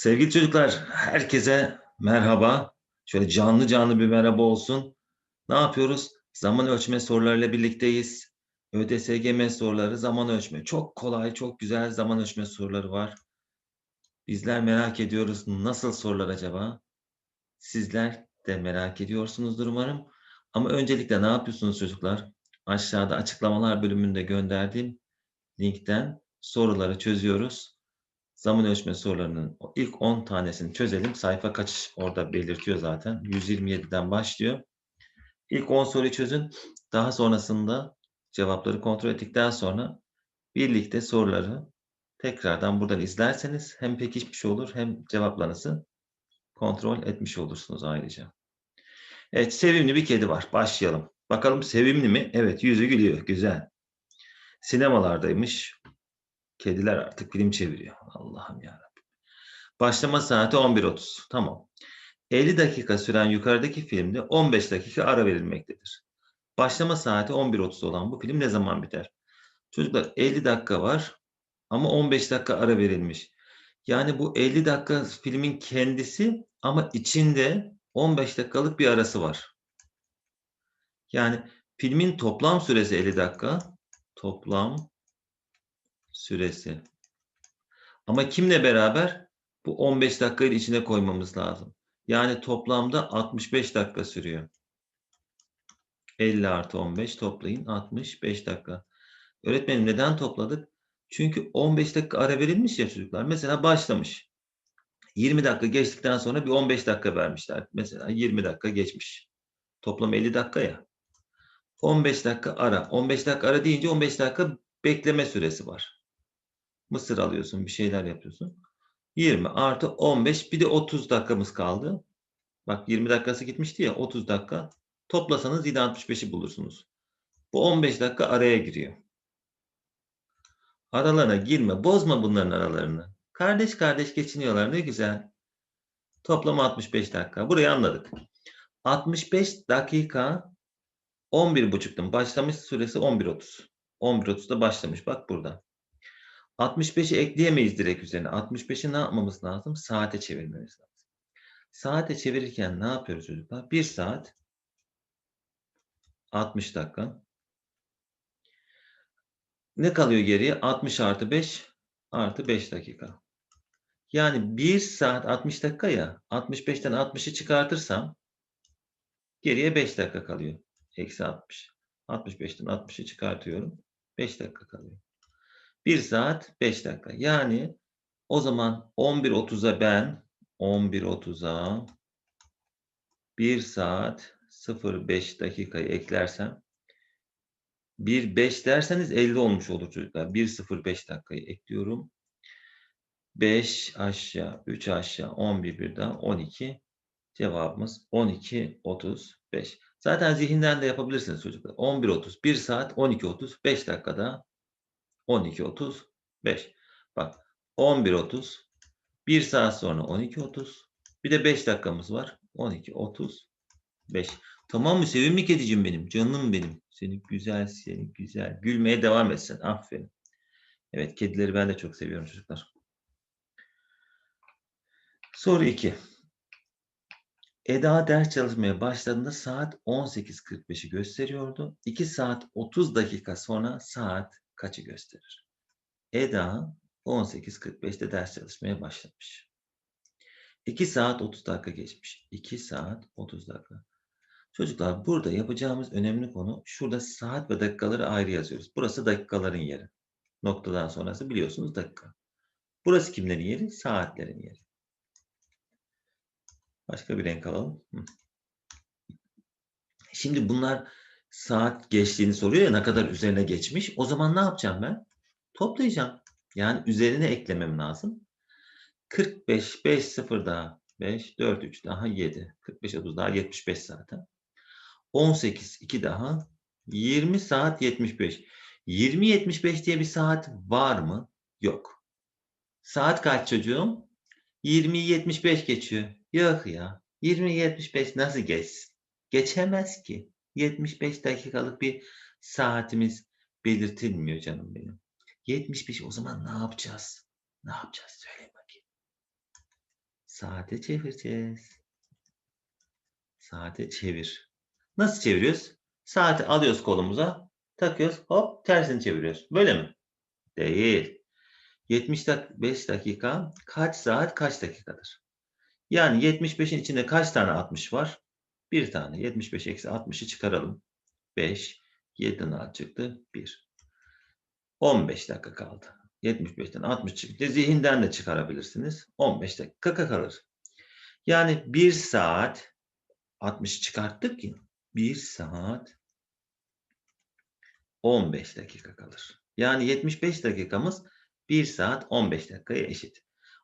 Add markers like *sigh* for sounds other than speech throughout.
Sevgili çocuklar, herkese merhaba. Şöyle canlı canlı bir merhaba olsun. Ne yapıyoruz? Zaman ölçme sorularıyla birlikteyiz. ÖTSGM soruları zaman ölçme. Çok kolay, çok güzel zaman ölçme soruları var. Bizler merak ediyoruz. Nasıl sorular acaba? Sizler de merak ediyorsunuzdur umarım. Ama öncelikle ne yapıyorsunuz çocuklar? Aşağıda açıklamalar bölümünde gönderdiğim linkten soruları çözüyoruz zaman ölçme sorularının ilk 10 tanesini çözelim. Sayfa kaç orada belirtiyor zaten. 127'den başlıyor. İlk 10 soruyu çözün. Daha sonrasında cevapları kontrol ettikten sonra birlikte soruları tekrardan buradan izlerseniz hem pekişmiş olur hem cevaplarınızı kontrol etmiş olursunuz ayrıca. Evet sevimli bir kedi var. Başlayalım. Bakalım sevimli mi? Evet yüzü gülüyor. Güzel. Sinemalardaymış. Kediler artık film çeviriyor. Allah'ım yarabbim. Başlama saati 11.30. Tamam. 50 dakika süren yukarıdaki filmde 15 dakika ara verilmektedir. Başlama saati 11.30 olan bu film ne zaman biter? Çocuklar 50 dakika var ama 15 dakika ara verilmiş. Yani bu 50 dakika filmin kendisi ama içinde 15 dakikalık bir arası var. Yani filmin toplam süresi 50 dakika. Toplam süresi. Ama kimle beraber? Bu 15 dakikayı içine koymamız lazım. Yani toplamda 65 dakika sürüyor. 50 artı 15 toplayın 65 dakika. Öğretmenim neden topladık? Çünkü 15 dakika ara verilmiş ya çocuklar. Mesela başlamış. 20 dakika geçtikten sonra bir 15 dakika vermişler. Mesela 20 dakika geçmiş. Toplam 50 dakika ya. 15 dakika ara. 15 dakika ara deyince 15 dakika bekleme süresi var. Mısır alıyorsun, bir şeyler yapıyorsun. 20 artı 15 bir de 30 dakikamız kaldı. Bak 20 dakikası gitmişti ya 30 dakika. Toplasanız yine 65'i bulursunuz. Bu 15 dakika araya giriyor. Aralarına girme. Bozma bunların aralarını. Kardeş kardeş geçiniyorlar. Ne güzel. Toplam 65 dakika. Burayı anladık. 65 dakika 11.30'dan başlamış süresi 11.30. 11.30'da başlamış. Bak burada. 65'i ekleyemeyiz direkt üzerine. 65'i ne yapmamız lazım? Saate çevirmemiz lazım. Saate çevirirken ne yapıyoruz çocuklar? 1 saat 60 dakika. Ne kalıyor geriye? 60 artı 5 artı 5 dakika. Yani 1 saat 60 dakika ya. 65'ten 60'ı çıkartırsam geriye 5 dakika kalıyor. Eksi 60. 65'ten 60'ı çıkartıyorum. 5 dakika kalıyor. 1 saat 5 dakika. Yani o zaman 11.30'a ben 11.30'a 1 saat 05 dakikayı eklersem 1.5 derseniz 50 olmuş olur çocuklar. 1.05 dakikayı ekliyorum. 5 aşağı, 3 aşağı, 11 bir daha 12. Cevabımız 12.35. Zaten zihinden de yapabilirsiniz çocuklar. 11.30, 1 saat 12.30, 5 dakikada 12.35. Bak 11.30. 1 saat sonra 12.30. Bir de 5 dakikamız var. 12.35. Tamam mı sevimli kedicim benim? Canım benim. Seni güzel, seni güzel. Gülmeye devam etsin. Aferin. Evet kedileri ben de çok seviyorum çocuklar. Soru 2. Eda ders çalışmaya başladığında saat 18.45'i gösteriyordu. 2 saat 30 dakika sonra saat kaçı gösterir? Eda 18.45'te ders çalışmaya başlamış. 2 saat 30 dakika geçmiş. 2 saat 30 dakika. Çocuklar burada yapacağımız önemli konu şurada saat ve dakikaları ayrı yazıyoruz. Burası dakikaların yeri. Noktadan sonrası biliyorsunuz dakika. Burası kimlerin yeri? Saatlerin yeri. Başka bir renk alalım. Şimdi bunlar saat geçtiğini soruyor ya ne kadar üzerine geçmiş. O zaman ne yapacağım ben? Toplayacağım. Yani üzerine eklemem lazım. 45, 5, 0 daha 5, 4, 3 daha 7. 45, 30 daha 75 zaten. 18, 2 daha 20 saat 75. 20-75 diye bir saat var mı? Yok. Saat kaç çocuğum? 20-75 geçiyor. Yok ya. 20-75 nasıl geçsin? Geçemez ki. 75 dakikalık bir saatimiz belirtilmiyor canım benim. 75 o zaman ne yapacağız? Ne yapacağız? Söyle bakayım. Saate çevireceğiz. Saate çevir. Nasıl çeviriyoruz? Saati alıyoruz kolumuza. Takıyoruz. Hop tersini çeviriyoruz. Böyle mi? Değil. 75 dakika kaç saat kaç dakikadır? Yani 75'in içinde kaç tane 60 var? Bir tane. 75 eksi 60'ı çıkaralım. 5. 7'den A çıktı. 1. 15 dakika kaldı. 75'ten 60 çıktı. Zihinden de çıkarabilirsiniz. 15 dakika kalır. Yani 1 saat 60 çıkarttık ya. 1 saat 15 dakika kalır. Yani 75 dakikamız 1 saat 15 dakikaya eşit.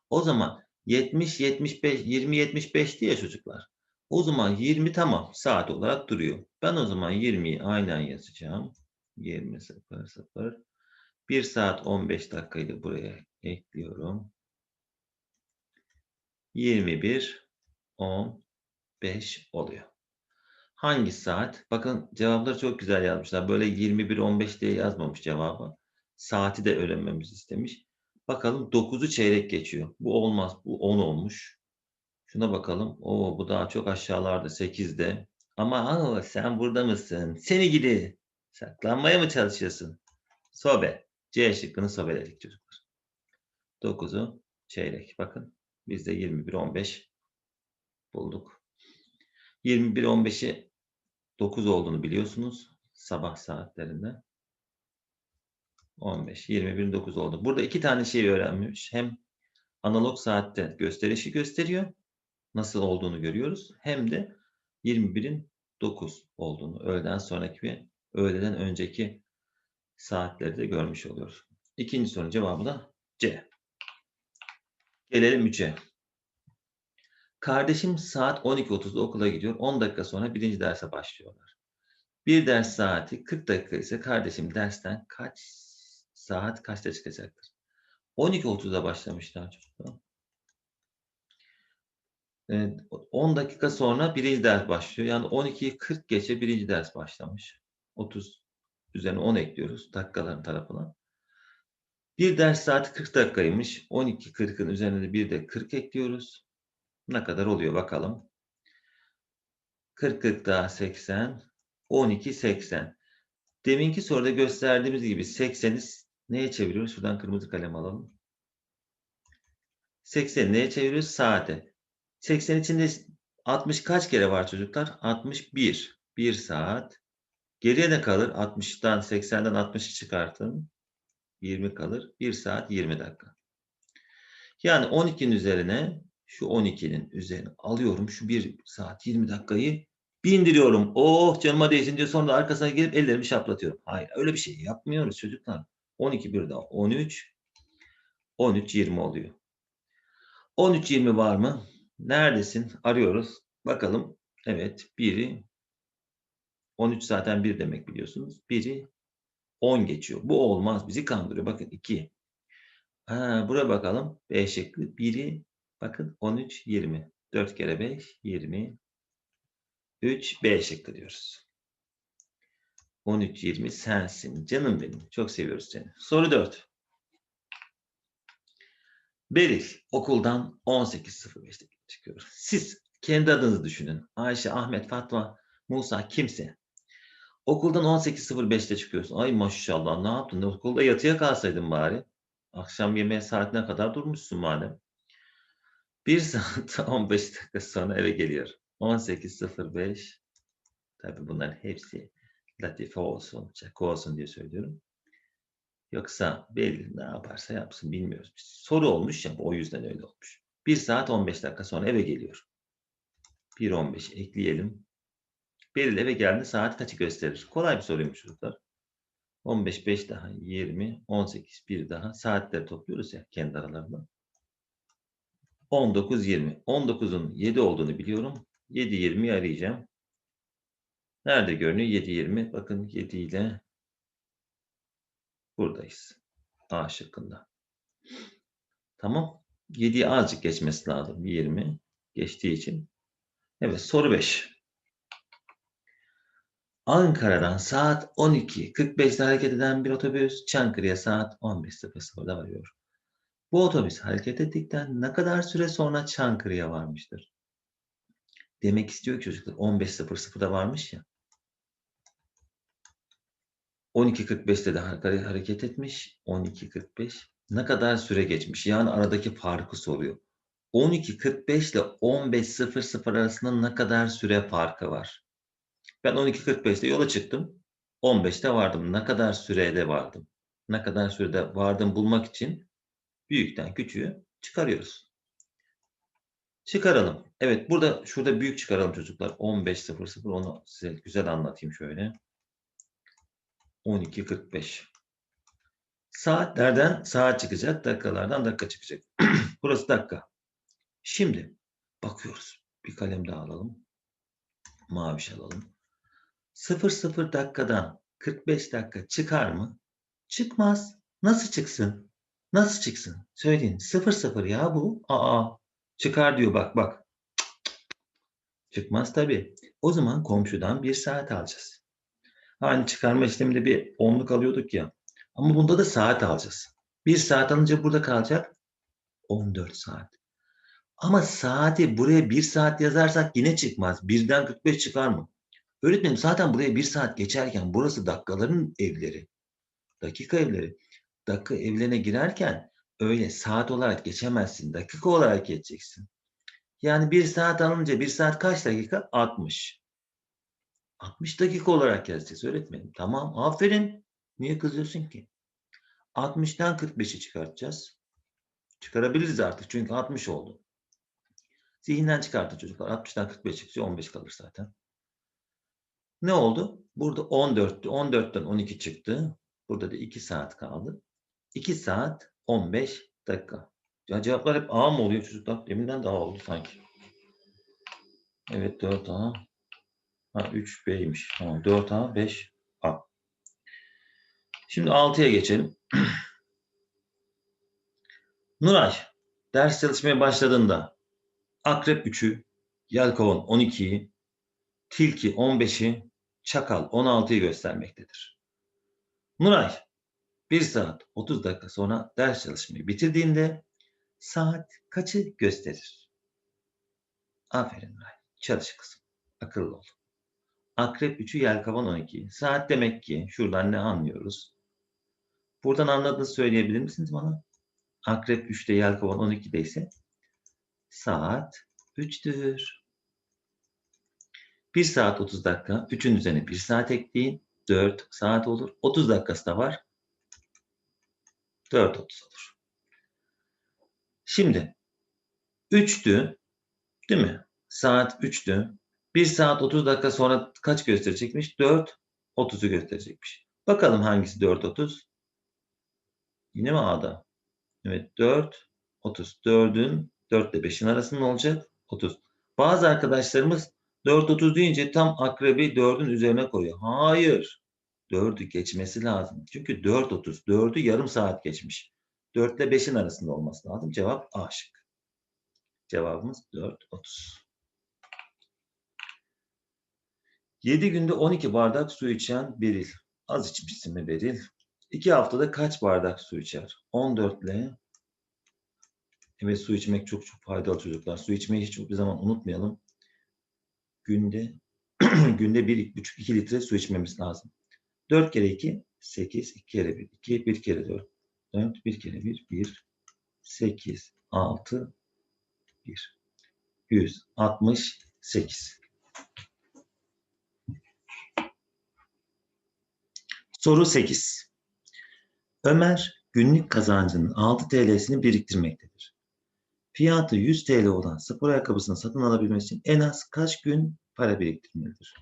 O zaman 70 75 20 75 diye çocuklar. O zaman 20 tamam saat olarak duruyor. Ben o zaman 20'yi aynen yazacağım. 20 0 0 1 saat 15 dakikayı da buraya ekliyorum. 21 15 oluyor. Hangi saat? Bakın cevapları çok güzel yazmışlar. Böyle 21 15 diye yazmamış cevabı. Saati de öğrenmemizi istemiş. Bakalım 9'u çeyrek geçiyor. Bu olmaz. Bu 10 olmuş. Şuna bakalım. Oo bu daha çok aşağılarda 8'de. Ama aa, sen burada mısın? Seni gidi. Saklanmaya mı çalışıyorsun? Sobe. C şıkkını sobeledik çocuklar. 9'u çeyrek. Bakın biz de 21 15 bulduk. 21 15'i 9 olduğunu biliyorsunuz. Sabah saatlerinde. 15, 21, 9 oldu. Burada iki tane şey öğrenmiş. Hem analog saatte gösterişi gösteriyor. Nasıl olduğunu görüyoruz. Hem de 21'in 9 olduğunu. Öğleden sonraki ve öğleden önceki saatleri de görmüş oluyoruz. İkinci sorunun cevabı da C. Gelelim 3'e. Kardeşim saat 12.30'da okula gidiyor. 10 dakika sonra birinci derse başlıyorlar. Bir ders saati 40 dakika ise kardeşim dersten kaç saat kaçta çıkacaktır? 12.30'da başlamışlar çocuklar. Evet, 10 dakika sonra birinci ders başlıyor. Yani 12'yi 40 geçe birinci ders başlamış. 30 üzerine 10 ekliyoruz dakikaların tarafına. Bir ders saati 40 dakikaymış. 12 40'ın üzerine de bir de 40 ekliyoruz. Ne kadar oluyor bakalım. 40 40 daha 80. 12 80. Deminki soruda gösterdiğimiz gibi 80'i neye çeviriyoruz? Şuradan kırmızı kalem alalım. 80 neye çeviriyoruz? Saate. 80 içinde 60 kaç kere var çocuklar? 61. 1 saat. Geriye ne kalır? 60'tan 80'den 60'ı çıkartın. 20 kalır. 1 saat 20 dakika. Yani 12'nin üzerine şu 12'nin üzerine alıyorum. Şu 1 saat 20 dakikayı bindiriyorum. Oh canıma değsin diyor. Sonra arkasına gelip ellerimi şaplatıyorum. Hayır öyle bir şey yapmıyoruz çocuklar. 12 bir daha 13. 13 20 oluyor. 13 20 var mı? Neredesin? Arıyoruz. Bakalım. Evet. Biri 13 zaten 1 demek biliyorsunuz. Biri 10 geçiyor. Bu olmaz. Bizi kandırıyor. Bakın 2. Ha, buraya bakalım. B şekli. Biri bakın 13 20. 4 kere 5 20. 3 B şıkkı diyoruz. 13 20 sensin. Canım benim. Çok seviyoruz seni. Soru 4. Beril okuldan 18.05'te çıkıyor. *laughs* Siz kendi adınızı düşünün. Ayşe, Ahmet, Fatma, Musa kimse. Okuldan 18.05'te çıkıyorsun. Ay maşallah ne yaptın? Okulda yatıya kalsaydın bari. Akşam yemeği saatine kadar durmuşsun madem. 1 *laughs* saat 15 dakika sonra eve geliyor. 18.05 Tabi bunların hepsi latife olsun, çakı olsun diye söylüyorum. Yoksa belli ne yaparsa yapsın bilmiyoruz. Soru olmuş ya o yüzden öyle olmuş. 1 saat 15 dakika sonra eve geliyor. 1.15 ekleyelim. Beril eve geldi saat kaçı gösterir? Kolay bir soruymuş çocuklar. 15 5 daha 20 18 1 daha saatleri topluyoruz ya kendi aralarında. 19 20. 19'un 7 olduğunu biliyorum. 7 20'yi arayacağım. Nerede görünüyor? 7 20. Bakın 7 ile buradayız. A şıkkında. Tamam. 7'yi azıcık geçmesi lazım. 20 geçtiği için. Evet soru 5. Ankara'dan saat 12.45'te hareket eden bir otobüs Çankırı'ya saat 15.00'da varıyor. Bu otobüs hareket ettikten ne kadar süre sonra Çankırı'ya varmıştır? Demek istiyor ki çocuklar 15.00'da varmış ya. 12.45'te de hare- hareket etmiş. 12.45. Ne kadar süre geçmiş? Yani aradaki farkı soruyor. 12.45 ile 15.00 arasında ne kadar süre farkı var? Ben 12.45'te yola çıktım. 15'te vardım. Ne kadar sürede vardım? Ne kadar sürede vardım bulmak için büyükten küçüğü çıkarıyoruz. Çıkaralım. Evet burada şurada büyük çıkaralım çocuklar. 15.00 onu size güzel anlatayım şöyle. 12.45. Saatlerden saat çıkacak, dakikalardan dakika çıkacak. *clears throat* Burası dakika. Şimdi bakıyoruz. Bir kalem daha alalım. Maviş alalım. 00 dakikadan 45 dakika çıkar mı? Çıkmaz. Nasıl çıksın? Nasıl çıksın? Söyleyin. 00 ya bu. Aa. Çıkar diyor bak bak. Çıkmaz tabii. O zaman komşudan bir saat alacağız. Hani çıkarma işleminde bir onluk alıyorduk ya. Ama bunda da saat alacağız. Bir saat alınca burada kalacak 14 saat. Ama saati buraya bir saat yazarsak yine çıkmaz. Birden 45 çıkar mı? Öğretmenim zaten buraya bir saat geçerken burası dakikaların evleri. Dakika evleri. Dakika evlerine girerken öyle saat olarak geçemezsin. Dakika olarak geçeceksin. Yani bir saat alınca bir saat kaç dakika? 60. 60 dakika olarak yazacağız öğretmenim. Tamam aferin. Niye kızıyorsun ki? 60'tan 45'i çıkartacağız. Çıkarabiliriz artık çünkü 60 oldu. Zihinden çıkartın çocuklar. 60'tan 45 çıkınca 15 kalır zaten. Ne oldu? Burada 14'tü. 14'ten 12 çıktı. Burada da 2 saat kaldı. 2 saat 15 dakika. Ya cevaplar hep A mı oluyor çocuklar? Deminden daha oldu sanki. Evet 4A. Ha 3B'ymiş. Tamam 4A 5A. Şimdi 6'ya geçelim. *clears throat* Nuray ders çalışmaya başladığında Akrep 3'ü, Yelkovan 12'yi, Tilki 15'i, Çakal 16'yı göstermektedir. Nuray 1 saat 30 dakika sonra ders çalışmayı bitirdiğinde saat kaçı gösterir? Aferin Nuray. Çalış kızım. Akıllı ol. Akrep 3'ü Yelkovan 12'yi. Saat demek ki şuradan ne anlıyoruz? Buradan anladığınızı söyleyebilir misiniz bana? Akrep 3'te Yelkovan 12'de ise saat 3'tür. 1 saat 30 dakika. 3'ün üzerine 1 saat ekleyin. 4 saat olur. 30 dakikası da var. 4.30 olur. Şimdi 3'tü. Değil mi? Saat 3'tü. 1 saat 30 dakika sonra kaç gösterecekmiş? 4.30'u gösterecekmiş. Bakalım hangisi 4.30? Yine mi A'da? Evet 4, 30. 4'ün 4 ile 5'in arasında olacak? 30. Bazı arkadaşlarımız 4.30 deyince tam akrebi 4'ün üzerine koyuyor. Hayır. 4'ü geçmesi lazım. Çünkü 4.30. 4'ü yarım saat geçmiş. 4 ile 5'in arasında olması lazım. Cevap A şık. Cevabımız 4.30. 7 günde 12 bardak su içen Beril. Az içmişsin mi Beril? 2 haftada kaç bardak su içer? 14 ile Evet su içmek çok çok faydalı çocuklar. Su içmeyi hiçbir zaman unutmayalım. Günde *clears throat* günde 1,5-2 litre su içmemiz lazım. 4 kere 2 8, 2 kere 1 2, 1 kere 4 4, 1 kere 1 1 8, 6 1 168 Soru 8. Ömer günlük kazancının 6 TL'sini biriktirmektedir. Fiyatı 100 TL olan spor ayakkabısını satın alabilmesi için en az kaç gün para biriktirmelidir?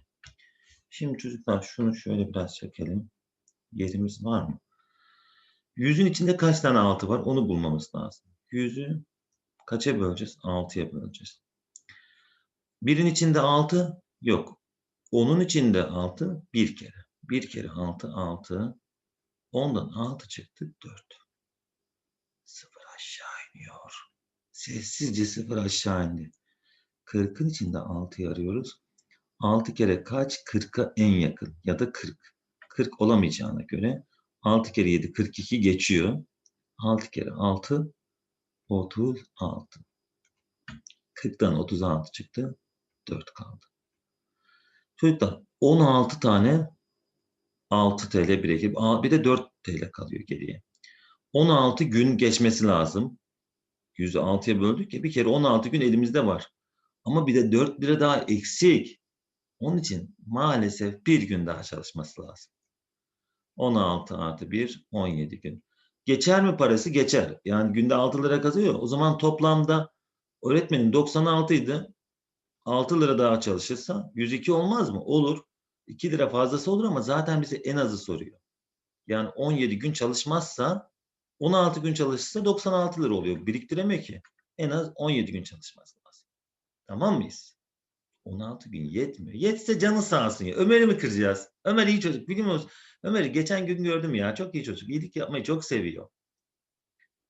Şimdi çocuklar şunu şöyle biraz çekelim. Yerimiz var mı? 100'ün içinde kaç tane 6 var onu bulmamız lazım. 100'ü kaça böleceğiz? 6'ya böleceğiz. Birin içinde 6 yok. Onun içinde 6 bir kere. Bir kere 6 6. Ondan 6 çıktı 4. Sıfır aşağı iniyor. Sessizce sıfır aşağı indi. 40'ın içinde 6'yı arıyoruz. 6 kere kaç? 40'a en yakın ya da 40. 40 olamayacağına göre 6 kere 7 42 geçiyor. 6 kere 6 36. 40'tan 36 çıktı. 4 kaldı. Çocuklar 16 tane 6 TL birikip aa, bir de 4 TL kalıyor geriye. 16 gün geçmesi lazım. 100'ü 6'ya böldük ya bir kere 16 gün elimizde var. Ama bir de 4 lira daha eksik. Onun için maalesef bir gün daha çalışması lazım. 16 artı 1, 17 gün. Geçer mi parası? Geçer. Yani günde 6 lira kazıyor. O zaman toplamda öğretmenin 96 idi. 6 lira daha çalışırsa 102 olmaz mı? Olur. 2 lira fazlası olur ama zaten bize en azı soruyor. Yani 17 gün çalışmazsa 16 gün çalışırsa 96 lira oluyor. Biriktiremiyor ki. En az 17 gün çalışması lazım. Tamam mıyız? 16 gün yetmiyor. Yetse canı sağ olsun ya. Ömer'i mi kıracağız? Ömer iyi çocuk. Biliyor musunuz? Ömer'i geçen gün gördüm ya. Çok iyi çocuk. İyilik yapmayı çok seviyor.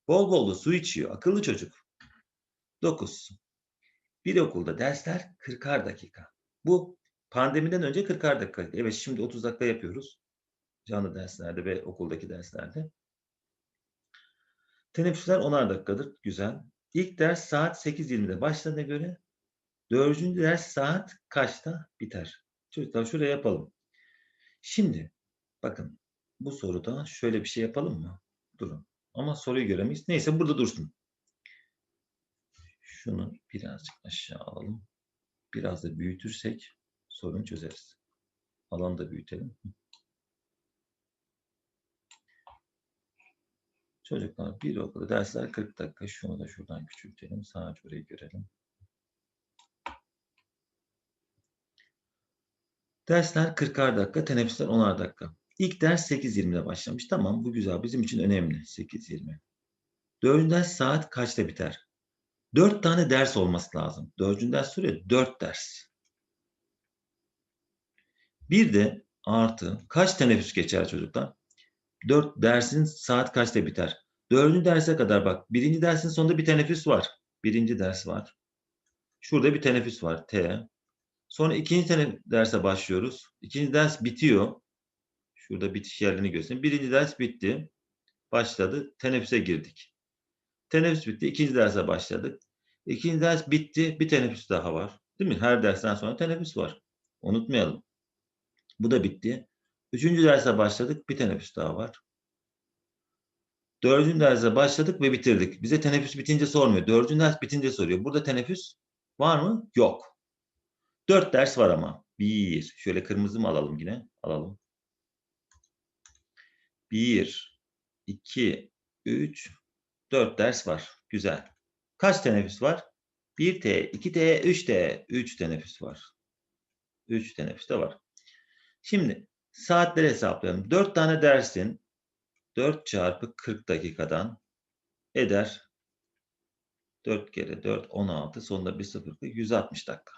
Bol bol da su içiyor. Akıllı çocuk. 9. Bir okulda dersler 40'ar dakika. Bu pandemiden önce 40'ar dakika. Evet şimdi 30 dakika yapıyoruz. Canlı derslerde ve okuldaki derslerde. Teneffüsler 10'ar dakikadır. Güzel. İlk ders saat 8.20'de başladığına göre dördüncü ders saat kaçta biter? Çocuklar şuraya yapalım. Şimdi bakın bu soruda şöyle bir şey yapalım mı? Durun. Ama soruyu göremeyiz. Neyse burada dursun. Şunu birazcık aşağı alalım. Biraz da büyütürsek sorunu çözeriz. Alanı da büyütelim. Çocuklar bir okulda dersler 40 dakika. Şunu da şuradan küçültelim. Sadece orayı görelim. Dersler 40'ar dakika, teneffüsler 10'ar dakika. İlk ders 8.20'de başlamış. Tamam bu güzel. Bizim için önemli. 8.20. Dördüncü ders saat kaçta biter? Dört tane ders olması lazım. Dördüncü ders süre dört ders. Bir de artı kaç teneffüs geçer çocuklar? Dört dersin saat kaçta biter? Dördüncü derse kadar bak. Birinci dersin sonunda bir teneffüs var. Birinci ders var. Şurada bir teneffüs var. T. Sonra ikinci derse başlıyoruz. İkinci ders bitiyor. Şurada bitiş yerlerini göstereyim. Birinci ders bitti. Başladı. Teneffüse girdik. Teneffüs bitti. İkinci derse başladık. İkinci ders bitti. Bir teneffüs daha var. Değil mi? Her dersten sonra teneffüs var. Unutmayalım. Bu da bitti. Üçüncü derse başladık. Bir teneffüs daha var. Dördüncü derse başladık ve bitirdik. Bize teneffüs bitince sormuyor. Dördüncü ders bitince soruyor. Burada teneffüs var mı? Yok. Dört ders var ama. Bir. Şöyle kırmızı mı alalım yine? Alalım. Bir, iki, üç, dört ders var. Güzel. Kaç teneffüs var? 1T, 2T, 3T. 3 teneffüs var. 3 teneffüs de var. Şimdi saatleri hesaplayalım. 4 tane dersin 4 çarpı 40 dakikadan eder 4 kere 4 16 sonunda bir sıfır 160 dakika.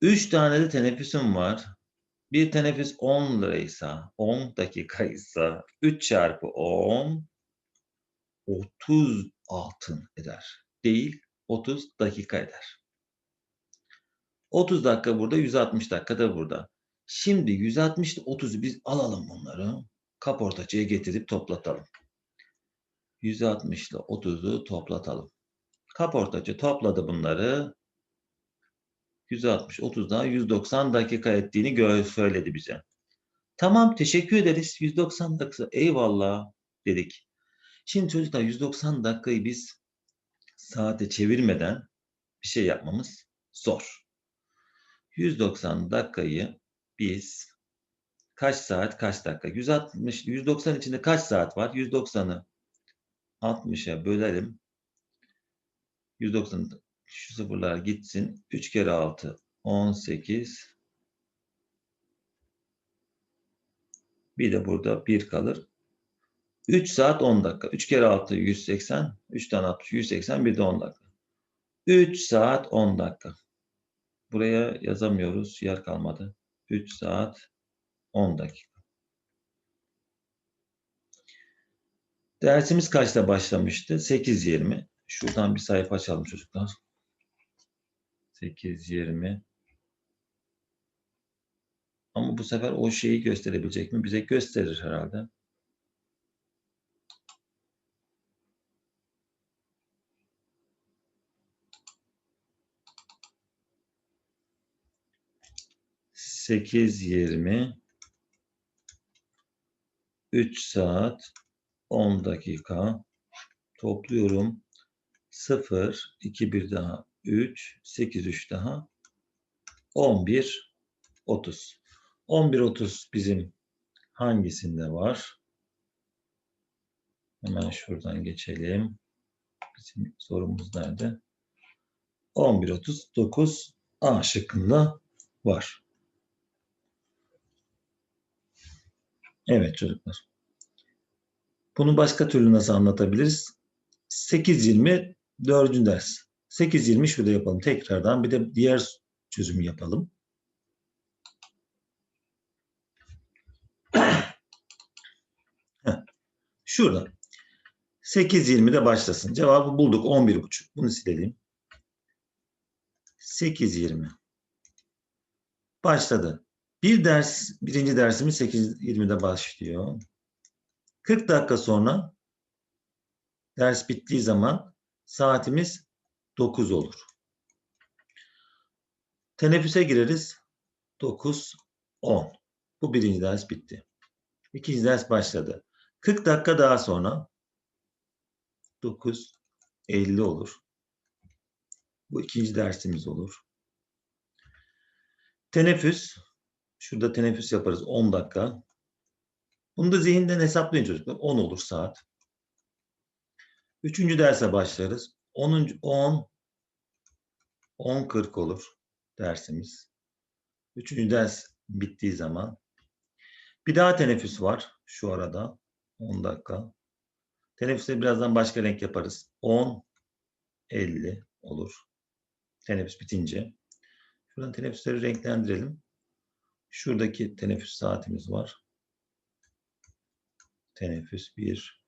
3 tane de teneffüsüm var. Bir teneffüs 10 liraysa 10 dakikaysa 3 çarpı 10 30 altın eder. Değil 30 dakika eder. 30 dakika burada 160 dakika da burada. Şimdi 160 ile 30'u biz alalım bunları. Kaportacıya getirip toplatalım. 160 ile 30'u toplatalım. Kaportacı topladı bunları. 160, 30 daha 190 dakika ettiğini söyledi bize. Tamam teşekkür ederiz. 190 dakika eyvallah dedik. Şimdi çocuklar 190 dakikayı biz saate çevirmeden bir şey yapmamız zor. 190 dakikayı biz kaç saat kaç dakika? 160 190 içinde kaç saat var? 190'ı 60'a bölelim. 190 şu sıfırlar gitsin. 3 kere 6 18 bir de burada 1 kalır. 3 saat 10 dakika. 3 kere 6 180. 3 tane 60 180 bir de 10 dakika. 3 saat 10 dakika. Buraya yazamıyoruz. Yer kalmadı. 3 saat 10 dakika. Dersimiz kaçta başlamıştı? 8.20. Şuradan bir sayfa açalım çocuklar. 8.20. Ama bu sefer o şeyi gösterebilecek mi? Bize gösterir herhalde. 8.20 3 saat 10 dakika topluyorum. 0 2 1 daha 3 8 3 daha 11 30. 11 30 bizim hangisinde var? Hemen şuradan geçelim. Bizim sorumuz nerede? 11 39 A şıkkında var. Evet çocuklar. Bunu başka türlü nasıl anlatabiliriz? 8.20 dördüncü ders. 8.20 şurada yapalım. Tekrardan bir de diğer çözümü yapalım. *clears throat* Şurada. 8.20'de başlasın. Cevabı bulduk. 11.5. Bunu silelim. 8.20. Başladı. Bir ders, birinci dersimiz 8.20'de başlıyor. 40 dakika sonra ders bittiği zaman saatimiz 9 olur. Teneffüse gireriz. 9, 10. Bu birinci ders bitti. İkinci ders başladı. 40 dakika daha sonra 9, 50 olur. Bu ikinci dersimiz olur. Teneffüs. Şurada teneffüs yaparız 10 dakika. Bunu da zihinden hesaplayın çocuklar. 10 olur saat. Üçüncü derse başlarız. 10. 10 10 40 olur dersimiz. Üçüncü ders bittiği zaman. Bir daha teneffüs var şu arada. 10 dakika. Teneffüste birazdan başka renk yaparız. 10 50 olur. Teneffüs bitince. Şuradan teneffüsleri renklendirelim. Şuradaki teneffüs saatimiz var. Teneffüs 1.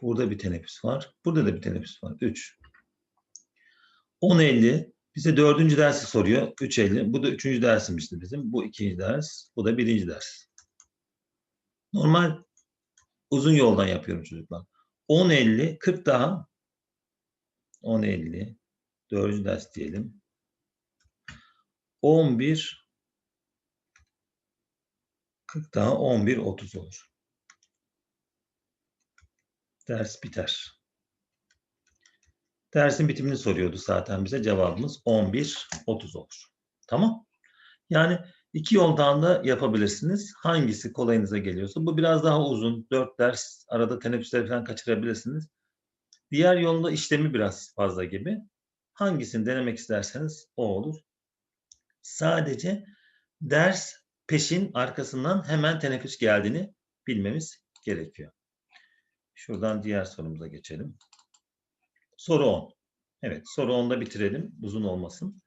Burada bir teneffüs var. Burada da bir teneffüs var. 3. 10.50 bize dördüncü dersi soruyor. 3.50. Bu da üçüncü dersimizdi bizim. Bu ikinci ders. Bu da birinci ders. Normal uzun yoldan yapıyorum çocuklar. 10.50 40 daha 10.50 dördüncü ders diyelim. 11 40 daha 11 30 olur. Ders biter. Dersin bitimini soruyordu zaten bize. Cevabımız 11 30 olur. Tamam? Yani iki yoldan da yapabilirsiniz. Hangisi kolayınıza geliyorsa. Bu biraz daha uzun. 4 ders arada teneffüsleri falan kaçırabilirsiniz. Diğer yolda işlemi biraz fazla gibi. Hangisini denemek isterseniz o olur. Sadece ders peşin arkasından hemen teneffüs geldiğini bilmemiz gerekiyor. Şuradan diğer sorumuza geçelim. Soru 10. Evet soru 10'da bitirelim. Uzun olmasın.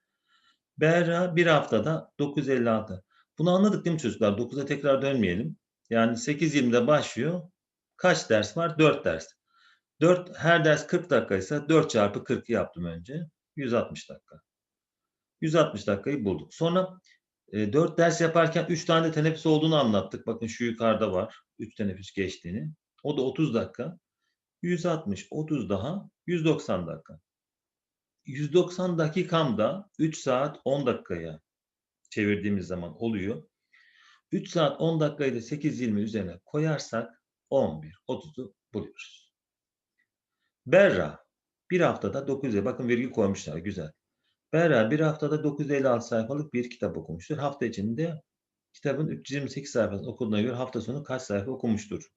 Berra bir haftada 956. Bunu anladık değil mi çocuklar? 9'a tekrar dönmeyelim. Yani 8.20'de başlıyor. Kaç ders var? 4 ders. 4, her ders 40 dakikaysa 4 çarpı 40'ı yaptım önce. 160 dakika. 160 dakikayı bulduk. Sonra e, 4 ders yaparken 3 tane teneffüs olduğunu anlattık. Bakın şu yukarıda var. 3 teneffüs geçtiğini. O da 30 dakika. 160, 30 daha 190 dakika. 190 dakikamda 3 saat 10 dakikaya çevirdiğimiz zaman oluyor. 3 saat 10 dakikayı da 8.20 üzerine koyarsak 11, 30'u buluyoruz. Berra bir haftada 900, bakın virgül koymuşlar güzel. Berra bir haftada 956 sayfalık bir kitap okumuştur. Hafta içinde kitabın 328 sayfasını okuduğuna göre hafta sonu kaç sayfa okumuştur?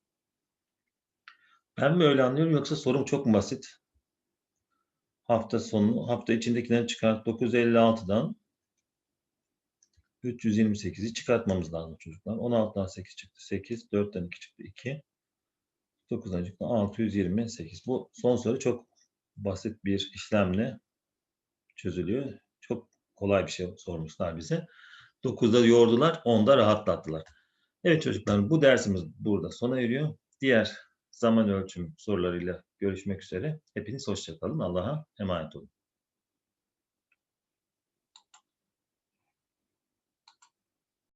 Ben mi öyle anlıyorum yoksa sorum çok mu basit? Hafta sonu, hafta içindekileri çıkart 956'dan 328'i çıkartmamız lazım çocuklar. 16'dan 8 çıktı. 8, 4'ten 2 çıktı. 2. 9'dan çıktı. 628. Bu son soru çok basit bir işlemle çözülüyor. Çok kolay bir şey sormuşlar bize. 9'da yordular, 10'da rahatlattılar. Evet çocuklar bu dersimiz burada sona eriyor. Diğer zaman ölçüm sorularıyla görüşmek üzere. Hepiniz hoşçakalın. Allah'a emanet olun.